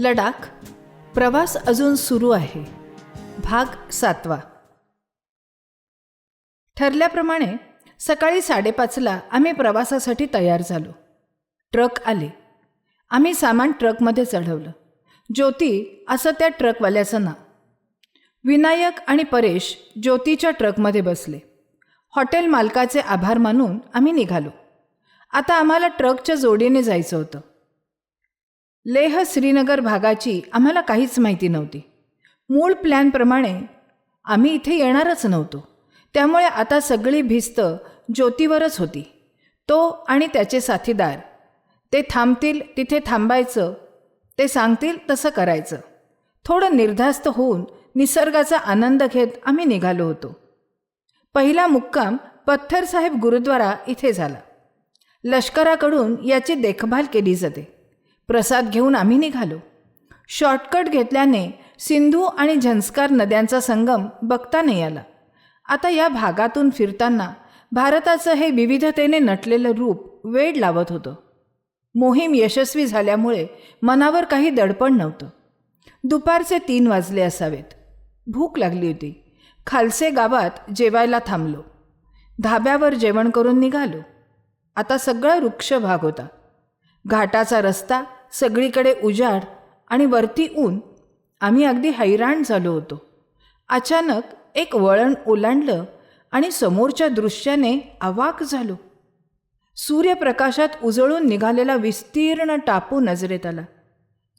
लडाख प्रवास अजून सुरू आहे. भाग सातवा. ठरल्याप्रमाणे सकाळी साडेपाचला आम्ही प्रवासासाठी तयार झालो. ट्रक आले. आम्ही सामान ट्रकमध्ये चढवलं. ज्योती असं त्या ट्रकवाल्याचं नाव. विनायक आणि परेश ज्योतीच्या ट्रकमध्ये बसले. हॉटेल मालकाचे आभार मानून आम्ही निघालो. आता आम्हाला ट्रकच्या जोडीने जायचं होतं. लेह श्रीनगर भागाची आम्हाला काहीच माहिती नव्हती. मूळ प्लॅनप्रमाणे आम्ही इथे येणारच नव्हतो. त्यामुळे आता सगळी भिस्त ज्योतीवरच होती. तो आणि त्याचे साथीदार. ते थांबतील तिथे थांबायचं. ते सांगतील तसं करायचं. थोडं निर्धास्त होऊन निसर्गाचा आनंद घेत आम्ही निघालो होतो. पहिला मुक्काम पत्थर साहेब गुरुद्वारा इथे झाला. लष्कराकडून याची देखभाल केली जाते. प्रसाद घेऊन आम्ही निघालो. शॉर्टकट घेतल्याने सिंधू आणि झंस्कार नद्यांचा संगम बघता नाही आला आता या भागातून फिरताना भारताचं हे विविधतेने नटलेलं रूप वेड लावत होतं. मोहीम यशस्वी झाल्यामुळे मनावर काही दडपण नव्हतं. दुपारचे तीन वाजले असावेत. भूक लागली होती. खालसे गावात जेवायला थांबलो. धाब्यावर जेवण करून निघालो. आता सगळा वृक्ष भाग होता. घाटाचा रस्ता सगळीकडे उजाड आणि वरती ऊन आम्ही अगदी हैराण झालो होतो. अचानक एक वळण ओलांडलं आणि समोरच्या दृश्याने अवाक झालो. सूर्यप्रकाशात उजळून निघालेला विस्तीर्ण टापू नजरेत आला.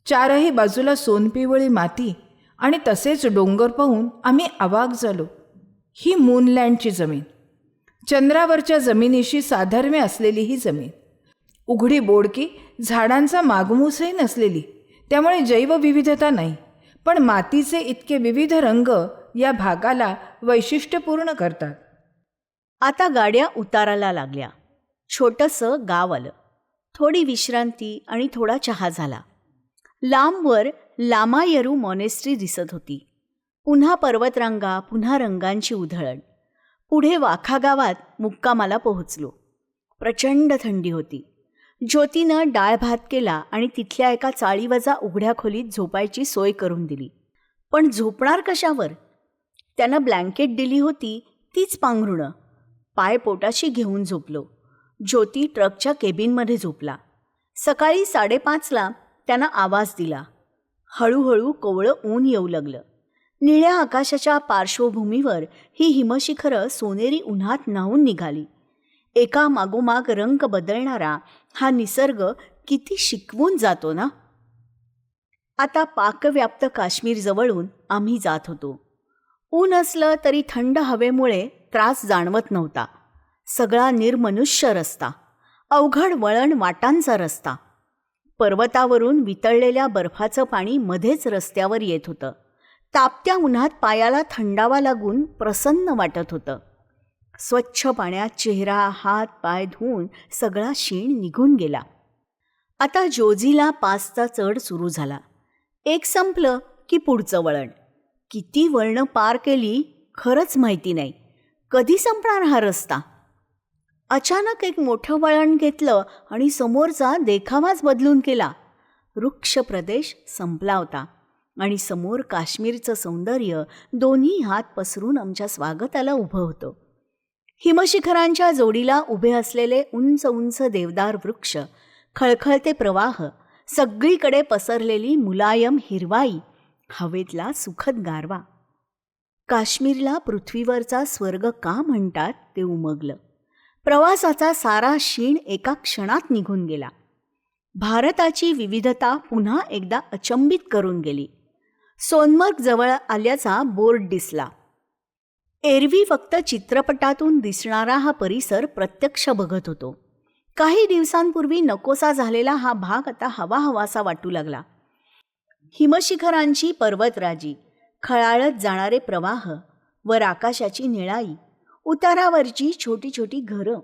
चारही बाजूला सोनपिवळी माती आणि तसेच डोंगर पाहून आम्ही अवाक झालो. ही मूनलँडची जमीन. चंद्रावरच्या जमिनीशी साधर्म्य असलेली ही जमीन. उघडी बोडकी झाडांचा मागमूसही नसलेली. त्यामुळे जैवविविधता नाही. पण मातीचे इतके विविध रंग या भागाला वैशिष्ट्यपूर्ण करतात. आता गाड्या उताराला लागल्या. छोटंसं गाव आलं. थोडी विश्रांती आणि थोडा चहा झाला. लांबवर लामायरू मॉनेस्ट्री दिसत होती. पुन्हा पर्वतरांगा पुन्हा रंगांची उधळण. पुढे वाखा गावात मुक्कामाला पोहोचलो. प्रचंड थंडी होती. ज्योतीनं डाळ भात केला आणि तिथल्या एका चाळीवजा उघड्या खोलीत झोपायची सोय करून दिली. पण झोपणार कशावर? त्यानं ब्लँकेट दिली होती तीच पांघरुणं. पाय पोटाशी घेऊन झोपलो. ज्योती ट्रकच्या केबिनमध्ये झोपला. सकाळी साडेपाचला त्यानं आवाज दिला. हळूहळू कोवळं ऊन येऊ लागलं. निळ्या आकाशाच्या पार्श्वभूमीवर ही हिमशिखरं सोनेरी उन्हात न्हावून निघाली. एका मागोमाग रंग बदलणारा हा निसर्ग किती शिकवून जातो ना? आता पाकव्याप्त काश्मीर जवळून आम्ही जात होतो. ऊन असलं तरी थंड हवेमुळे त्रास जाणवत नव्हता. सगळा निर्मनुष्य रस्ता अवघड वळण वाटांचा रस्ता. पर्वतावरून वितळलेल्या बर्फाचं पाणी मध्येच रस्त्यावर येत होतं. तापत्या उन्हात पायाला थंडावा लागून प्रसन्न वाटत होतं. स्वच्छ पाण्यात चेहरा हात पाय धुवून सगळा शीण निघून गेला. आता जोजीला पाचचा चढ सुरू झाला. एक संपलं की पुढचं वळण. किती वळणं पार केली खरंच माहिती नाही. कधी संपणार हा रस्ता? अचानक एक मोठं वळण घेतलं आणि समोरचा देखावाच बदलून केला. वृक्ष प्रदेश संपला होता आणि समोर काश्मीरचं सौंदर्य दोन्ही हात पसरून आमच्या स्वागताला उभं होतं. हिमशिखरांच्या जोडीला उभे असलेले उंच उंच देवदार वृक्ष खळखळते प्रवाह सगळीकडे पसरलेली मुलायम हिरवाई हवेतला सुखद गारवा. काश्मीरला पृथ्वीवरचा स्वर्ग का म्हणतात ते उमगलं. प्रवासाचा सारा शीण एका क्षणात निघून गेला. भारताची विविधता पुन्हा एकदा अचंबित करून गेली. सोनमर्ग जवळ आल्याचा बोर्ड दिसला. एरवी फक्त चित्रपटातून दिसणारा हा परिसर प्रत्यक्ष बघत होतो. काही दिवसांपूर्वी नकोसा झालेला हा भाग आता हवा हवासा वाटू लागला. हिमशिखरांची पर्वतराजी खळाळत जाणारे प्रवाह वर आकाशाची निळाई उतारावरची छोटी छोटी घरं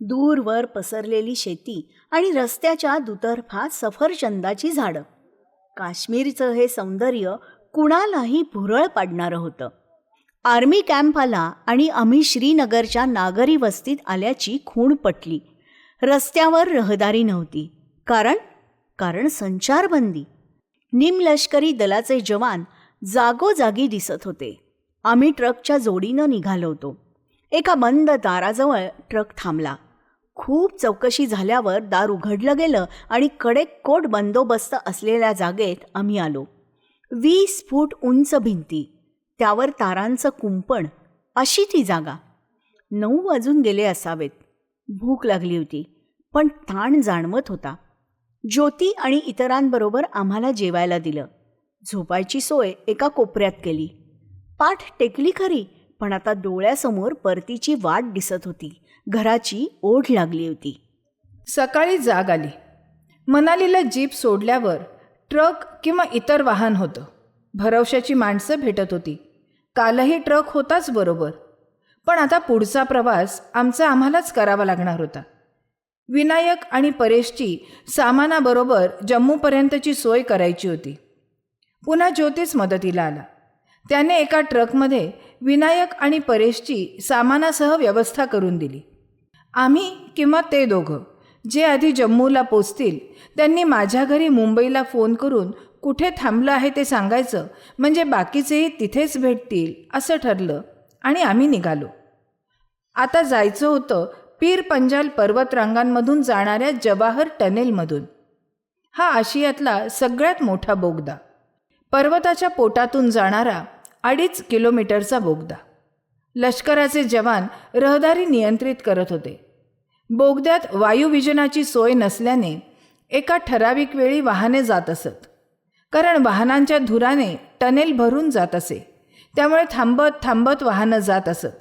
दूरवर पसरलेली शेती आणि रस्त्याच्या दुतर्फा सफरचंदाची झाडं. काश्मीरचं हे सौंदर्य कुणालाही भुरळ पाडणारं होतं. आर्मी कॅम्प आला आणि आम्ही श्रीनगरच्या नागरी वस्तीत आल्याची खूण पटली. रस्त्यावर रहदारी नव्हती. कारण कारण संचारबंदी. निमलष्करी दलाचे जवान जागोजागी दिसत होते. आम्ही ट्रकच्या जोडीनं निघालो होतो. एका बंद दाराजवळ ट्रक थांबला. खूप चौकशी झाल्यावर दार उघडलं गेलं आणि कडेक कोट बंदोबस्त असलेल्या जागेत आम्ही आलो. वीस फूट उंच भिंती. त्यावर तारांचं कुंपण अशी ती जागा. नऊ वाजून गेले असावेत. भूक लागली होती पण ताण जाणवत होता. ज्योती आणि इतरांबरोबर आम्हाला जेवायला दिलं. झोपायची सोय एका कोपऱ्यात केली. पाठ टेकली खरी पण आता डोळ्यासमोर परतीची वाट दिसत होती. घराची ओढ लागली होती. सकाळी जाग आली. मनालीला जीप सोडल्यावर ट्रक किंवा इतर वाहन होतं. भरवशाची माणसं भेटत होती. कालही ट्रक होताच बरोबर. पण आता पुढचा प्रवास आमचा आम्हालाच करावा लागणार होता. विनायक आणि परेशची सामानाबरोबर जम्मूपर्यंतची सोय करायची होती. पुन्हा ज्योतिष मदतीला आला. त्याने एका ट्रकमध्ये विनायक आणि परेशची सामानासह व्यवस्था करून दिली. आम्ही किंवा ते दोघं जे आधी जम्मूला पोचतील त्यांनी माझ्या घरी मुंबईला फोन करून कुठे थांबलं आहे ते सांगायचं म्हणजे बाकीचेही तिथेच भेटतील असं ठरलं आणि आम्ही निघालो. आता जायचं होतं पीर पंजाल पर्वतरांगांमधून जाणाऱ्या जवाहर टनेलमधून. हा आशियातला सगळ्यात मोठा बोगदा. पर्वताच्या पोटातून जाणारा अडीच किलोमीटरचा बोगदा. लष्कराचे जवान रहदारी नियंत्रित करत होते. बोगद्यात वायुविजनाची सोय नसल्याने एका ठराविक वेळी वाहने जात असत. कारण वाहनांच्या धुराने टनेल भरून जात असे. त्यामुळे थांबत थांबत वाहनं जात असत.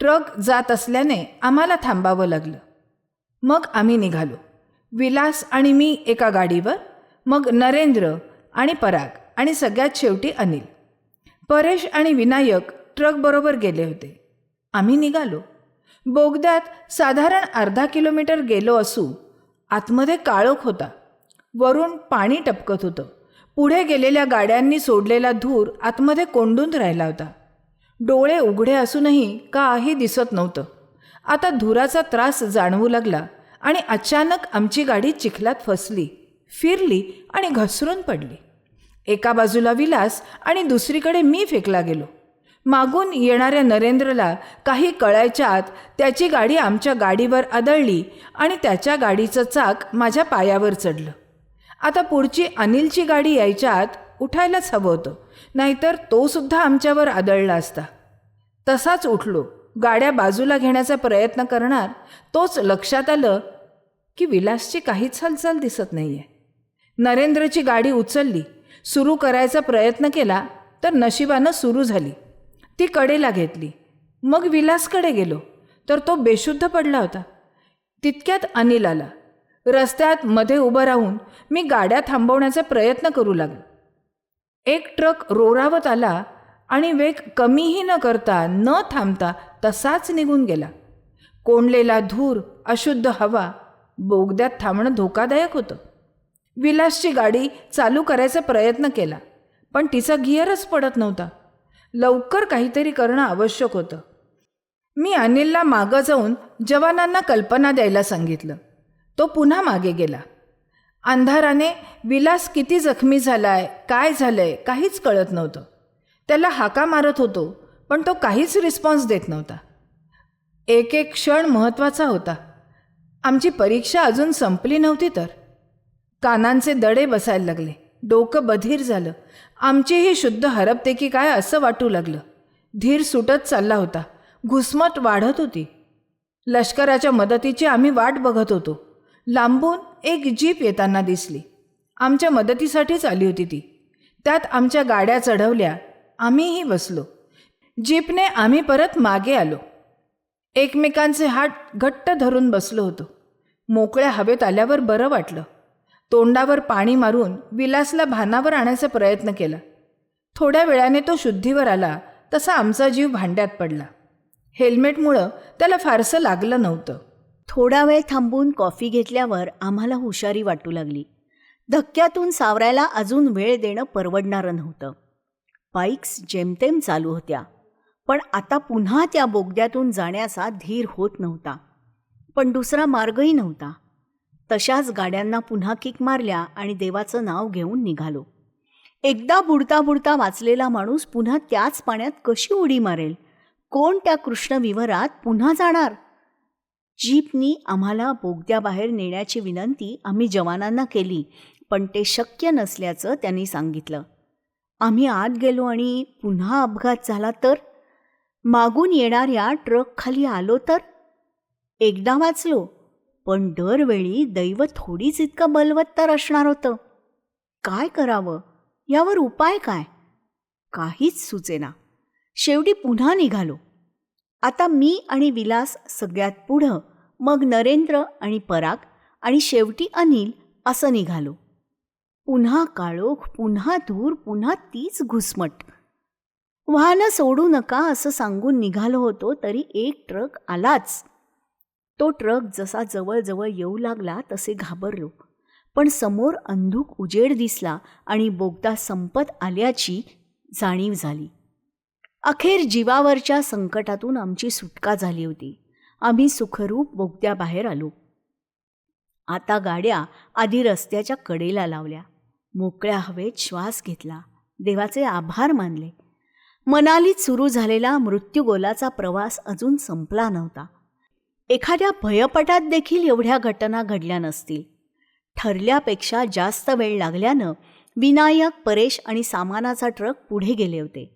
ट्रक जात असल्याने आम्हाला थांबावं लागलं. मग आम्ही निघालो. विलास आणि मी एका गाडीवर मग नरेंद्र आणि पराग आणि सगळ्यात शेवटी अनिल. परेश आणि विनायक ट्रकबरोबर गेले होते. आम्ही निघालो. बोगद्यात साधारण अर्धा किलोमीटर गेलो असू आतमध्ये काळोख होता. वरून पाणी टपकत होतं. पुढे गेलेल्या गाड्यांनी सोडलेला धूर आतमध्ये कोंडून राहिला होता. डोळे उघडे असूनही काही दिसत नव्हतं. आता धुराचा त्रास जाणवू लागला आणि अचानक आमची गाडी चिखलात फसली फिरली आणि घसरून पडली. एका बाजूला विलास आणि दुसरीकडे मी फेकला गेलो. मागून येणाऱ्या नरेंद्रला काही कळायच्या आत त्याची गाडी आमच्या गाडीवर आदळली आणि त्याच्या गाडीचं चाक माझ्या पायावर चढलं. आता पुढची अनिलची गाडी यायच्या आत उठायलाच हवं होतं. नाहीतर तो सुद्धा आमच्यावर आदळला असता. तसाच उठलो. गाड्या बाजूला घेण्याचा प्रयत्न करणार तोच लक्षात आलं की विलासची काहीच हालचाल दिसत नाही आहे नरेंद्रची गाडी उचलली सुरू करायचा प्रयत्न केला तर नशिबानं सुरू झाली. ती कडेला घेतली. मग विलासकडे गेलो तर तो बेशुद्ध पडला होता. तितक्यात अनिल आला. रस्त्यात मध्ये उभं राहून मी गाड्या थांबवण्याचा प्रयत्न करू लागले. एक ट्रक रोरावत आला आणि वेग कमीही न करता न थांबता तसाच निघून गेला. कोंडलेला धूर अशुद्ध हवा बोगद्यात थांबणं धोकादायक होतं. विलासची गाडी चालू करायचा प्रयत्न केला पण तिचा गिअरच पडत नव्हता. लवकर काहीतरी करणं आवश्यक होतं. मी अनिलला मागं जाऊन जवानांना कल्पना द्यायला सांगितलं. तो पुन्हा मागे गेला. अंधाराने विलास किती जखमी झालाय काय झालंय काहीच कळत नव्हतं. त्याला हाका मारत होतो पण तो काहीच रिस्पॉन्स देत नव्हता. एक एक क्षण महत्त्वाचा होता. आमची परीक्षा अजून संपली नव्हती तर. कानांचे दडे बसायला लागले. डोकं बधीर झालं. आमचीही शुद्ध हरपते की काय असं वाटू लागलं. धीर सुटत चालला होता. घुसमट वाढत होती. लष्कराच्या मदतीची आम्ही वाट बघत होतो. लांबून एक जीप येताना दिसली. आमच्या मदतीसाठीच आली होती ती. त्यात आमच्या गाड्या चढवल्या. आम्हीही बसलो. जीपने आम्ही परत मागे आलो. एकमेकांचे हात घट्ट धरून बसलो होतो. मोकळ्या हवेत आल्यावर बरं वाटलं. तोंडावर पाणी मारून विलासला भानावर आणायचा प्रयत्न केला. थोड्या वेळाने तो शुद्धीवर आला तसा आमचा जीव भांड्यात पडला. हेल्मेटमुळं त्याला फारसं लागलं नव्हतं. थोडा वेळ थांबून कॉफी घेतल्यावर आम्हाला हुशारी वाटू लागली. धक्क्यातून सावरायला अजून वेळ देणं परवडणारं नव्हतं. बाईक्स जेमतेम चालू होत्या पण आता पुन्हा त्या बोगद्यातून जाण्याचा धीर होत नव्हता. पण दुसरा मार्गही नव्हता. तशाच गाड्यांना पुन्हा किक मारल्या आणि देवाचं नाव घेऊन निघालो. एकदा बुडता बुडता वाचलेला माणूस पुन्हा त्याच पाण्यात कशी उडी मारेल? कोण त्या कृष्णविवरात पुन्हा जाणार? जीपनी आम्हाला बोगद्याबाहेर नेण्याची विनंती आम्ही जवानांना केली पण ते शक्य नसल्याचं त्यांनी सांगितलं. आम्ही आत गेलो आणि पुन्हा अपघात झाला तर? मागून येणाऱ्या ट्रकखाली आलो तर? एकदा वाचलो पण दरवेळी दैव थोडीच इतकं बलवत्तर असणार होतं. काय करावं? यावर उपाय काय? काहीच सुचेना. शेवटी पुन्हा निघालो. आता मी आणि विलास सगळ्यात पुढं मग नरेंद्र आणि पराग आणि शेवटी अनिल असं निघालो. पुन्हा काळोख पुन्हा धूर पुन्हा तीच घुसमट. वाहनं सोडू नका असं सांगून निघालो होतो तरी एक ट्रक आलाच. तो ट्रक जसा जवळजवळ येऊ लागला तसे घाबरलो. पण समोर अंधूक उजेड दिसला आणि बोगदा संपत आल्याची जाणीव झाली. अखेर जीवावरच्या संकटातून आमची सुटका झाली होती. आम्ही सुखरूप बोगद्याबाहेर आलो. आता गाड्या आधी रस्त्याच्या कडेला लावल्या. मोकळ्या हवेत श्वास घेतला. देवाचे आभार मानले. मनालीत सुरू झालेला मृत्यूगोलाचा प्रवास अजून संपला नव्हता. एखाद्या भयपटात देखील एवढ्या घटना घडल्या नसतील. ठरल्यापेक्षा जास्त वेळ लागल्यानं विनायक परेश आणि सामानाचा ट्रक पुढे गेले होते.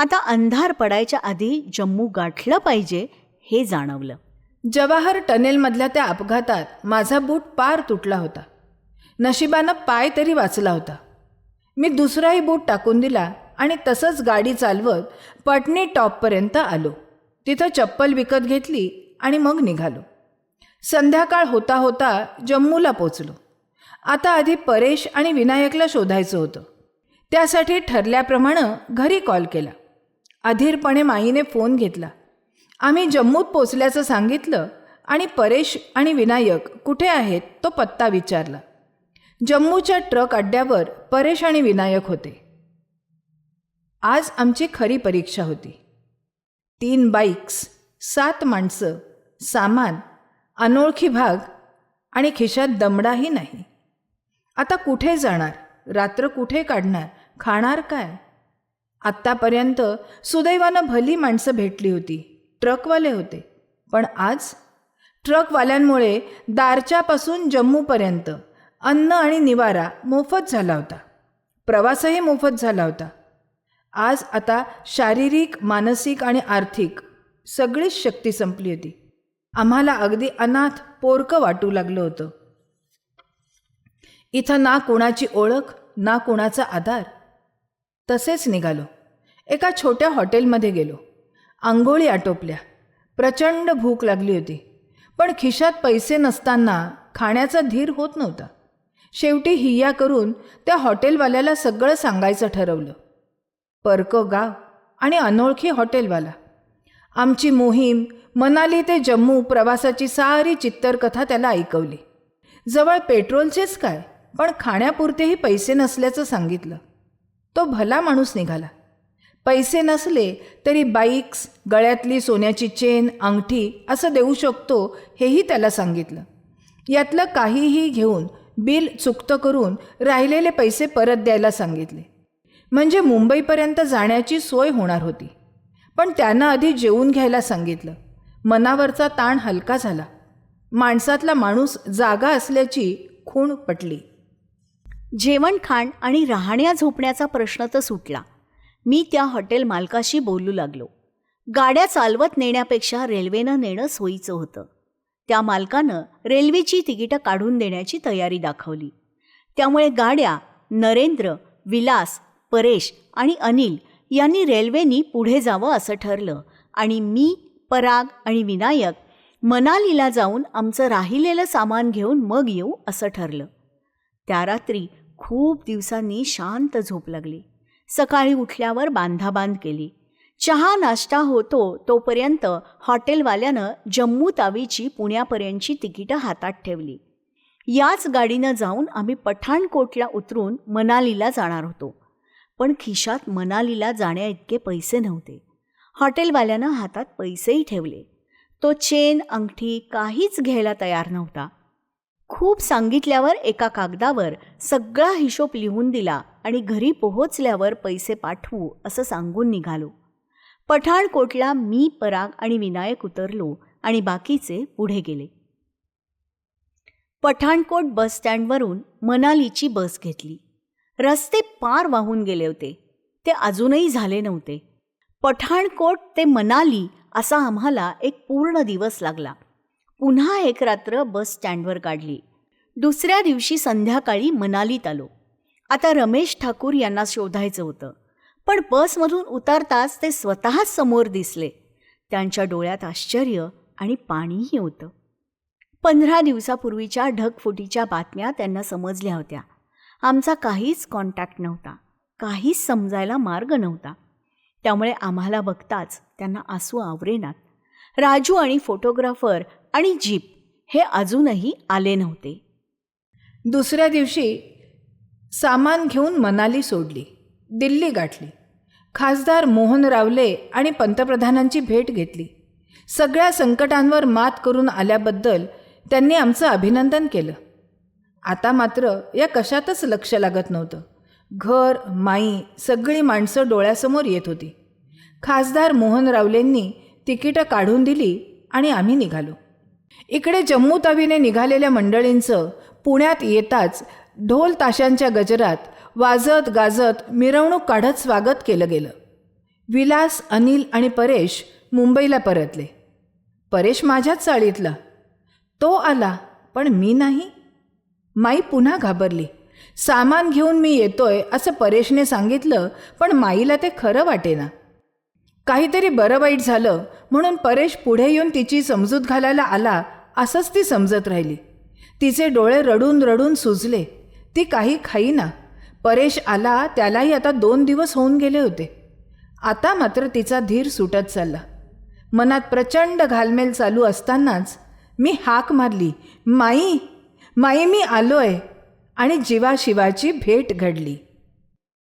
आता अंधार पडायच्या आधी जम्मू गाठलं पाहिजे हे जाणवलं. जवाहर टनेलमधल्या त्या अपघातात माझा बूट पार तुटला होता. नशिबानं पाय तरी वाचला होता. मी दुसराही बूट टाकून दिला आणि तसंच गाडी चालवत पटणी टॉपपर्यंत आलो. तिथं चप्पल विकत घेतली आणि मग निघालो. संध्याकाळ होता होता जम्मूला पोचलो. आता आधी परेश आणि विनायकला शोधायचं होतं. त्यासाठी ठरल्याप्रमाणे घरी कॉल केला. अधीरपणे माईने फोन घेतला. आम्ही जम्मूत पोचल्याचं सांगितलं आणि परेश आणि विनायक कुठे आहेत तो पत्ता विचारला. जम्मूच्या ट्रक अड्ड्यावर परेश आणि विनायक होते. आज आमची खरी परीक्षा होती. तीन बाईक्स सात माणसं सामान अनोळखी भाग आणि खिशात दमडाही नाही. आता कुठे जाणार? रात्र कुठे काढणार? खाणार काय? आत्तापर्यंत सुदैवानं भली माणसं भेटली होती. ट्रकवाले होते. पण आज ट्रकवाल्यांमुळे दारच्यापासून जम्मूपर्यंत अन्न आणि निवारा मोफत झाला होता. प्रवासही मोफत झाला होता. आज आता शारीरिक मानसिक आणि आर्थिक सगळीच शक्ती संपली होती. आम्हाला अगदी अनाथ पोरकं वाटू लागलं होतं. इथं ना कुणाची ओळख ना कुणाचा आधार. तसेच निघालो. एका छोट्या हॉटेलमध्ये गेलो. आंघोळी आटोपल्या. प्रचंड भूक लागली होती. पण खिशात पैसे नसताना खाण्याचा धीर होत नव्हता. शेवटी हिया करून त्या हॉटेलवाल्याला सगळं सांगायचं ठरवलं. परकं गाव आणि अनोळखी हॉटेलवाला. आमची मोहीम मनाली ते जम्मू प्रवासाची सारी चित्तरकथा त्याला ऐकवली. जवळ पेट्रोलचेच काय पण खाण्यापुरतेही पैसे नसल्याचं सांगितलं. तो भला माणूस निघाला. पैसे नसले तरी बाईक्स गळ्यातली सोन्याची चेन अंगठी असं देऊ शकतो हेही त्याला सांगितलं. यातलं काहीही घेऊन बिल चुकतं करून राहिलेले पैसे परत द्यायला सांगितले. म्हणजे मुंबईपर्यंत जाण्याची सोय होणार होती. पण त्यानं आधी जेवून घ्यायला सांगितलं. मनावरचा ताण हलका झाला. माणसातला माणूस जागा असल्याची खूण पटली. जेवण खाण आणि राहण्या झोपण्याचा प्रश्न तर सुटला. मी त्या हॉटेल मालकाशी बोलू लागलो. गाड्या चालवत नेण्यापेक्षा रेल्वेनं नेणं सोयीचं होतं. त्या मालकानं रेल्वेची तिकीटं काढून देण्याची तयारी दाखवली. त्यामुळे गाड्या नरेंद्र विलास परेश आणि अनिल यांनी रेल्वेनी पुढे जावं असं ठरलं आणि मी पराग आणि विनायक मनालीला जाऊन आमचं राहिलेलं सामान घेऊन मग येऊ असं ठरलं. त्या रात्री खूप दिवसांनी शांत झोप लागली. सकाळी उठल्यावर बांधाबांध केली. चहा नाश्ता होतो तोपर्यंत हॉटेलवाल्यानं जम्मू तावीची पुण्यापर्यंतची तिकीटं हातात ठेवली. याच गाडीनं जाऊन आम्ही पठाणकोटला उतरून मनालीला जाणार होतो. पण खिशात मनालीला जाण्या इतके पैसे नव्हते. हॉटेलवाल्यानं हातात पैसेही ठेवले. तो चेन अंगठी काहीच घ्यायला तयार नव्हता. खूप सांगितल्यावर एका कागदावर सगळा हिशोब लिहून दिला आणि घरी पोहोचल्यावर पैसे पाठवू असं सांगून निघालो. पठाणकोटला मी पराग आणि विनायक उतरलो आणि बाकीचे पुढे गेले. पठाणकोट बस स्टँडवरून मनालीची बस घेतली. रस्ते पार वाहून गेले होते. ते अजूनही झाले नव्हते. पठाणकोट ते मनाली असा आम्हाला एक पूर्ण दिवस लागला. पुन्हा एक रात्र बस स्टँडवर काढली. दुसऱ्या दिवशी संध्याकाळी मनालीत आलो. आता रमेश ठाकूर यांना शोधायचं होतं. पण बसमधून उतरताच ते स्वतःच समोर दिसले. त्यांच्या डोळ्यात आश्चर्य आणि पाणीही होतं. पंधरा दिवसापूर्वीच्या ढगफुटीच्या बातम्या त्यांना समजल्या होत्या. आमचा काहीच कॉन्टॅक्ट नव्हता. काहीच समजायला मार्ग नव्हता. त्यामुळे आम्हाला बघताच त्यांना आसू आवरेनात. राजू आणि फोटोग्राफर आणि जीप हे अजूनही आले नव्हते. दुसऱ्या दिवशी सामान घेऊन मनाली सोडली दिल्ली गाठली. खासदार मोहन रावले आणि पंतप्रधानांची भेट घेतली. सगळ्या संकटांवर मात करून आल्याबद्दल त्यांनी आमचं अभिनंदन केलं. आता मात्र या कशातच लक्ष लागत नव्हतं. घर माई सगळी माणसं डोळ्यासमोर येत होती. खासदार मोहन रावलेंनी तिकीटं काढून दिली आणि आम्ही निघालो. इकडे जम्मू तवीने निघालेल्या मंडळींचं पुण्यात येताच ढोल ताशांच्या गजरात वाजत गाजत मिरवणूक काढत स्वागत केलं गेलं. विलास अनिल आणि परेश मुंबईला परतले. परेश माझ्याच चाळीतला. तो आला पण मी नाही. माई पुन्हा घाबरली. सामान घेऊन मी येतोय असं परेशने सांगितलं पण माईला ते खरं वाटेना. काहीतरी बरं वाईट झालं म्हणून परेश पुढे येऊन तिची समजूत घालायला आला असंच ती समजत राहिली. तिचे डोळे रडून रडून सुजले. ती काही खाईना. परेश आला त्यालाही आता दोन दिवस होऊन गेले होते. आता मात्र तिचा धीर सुटत चालला. मनात प्रचंड घालमेल चालू असतानाच मी हाक मारली माई माई मी आलोय. आणि जीवाशिवाची भेट घडली.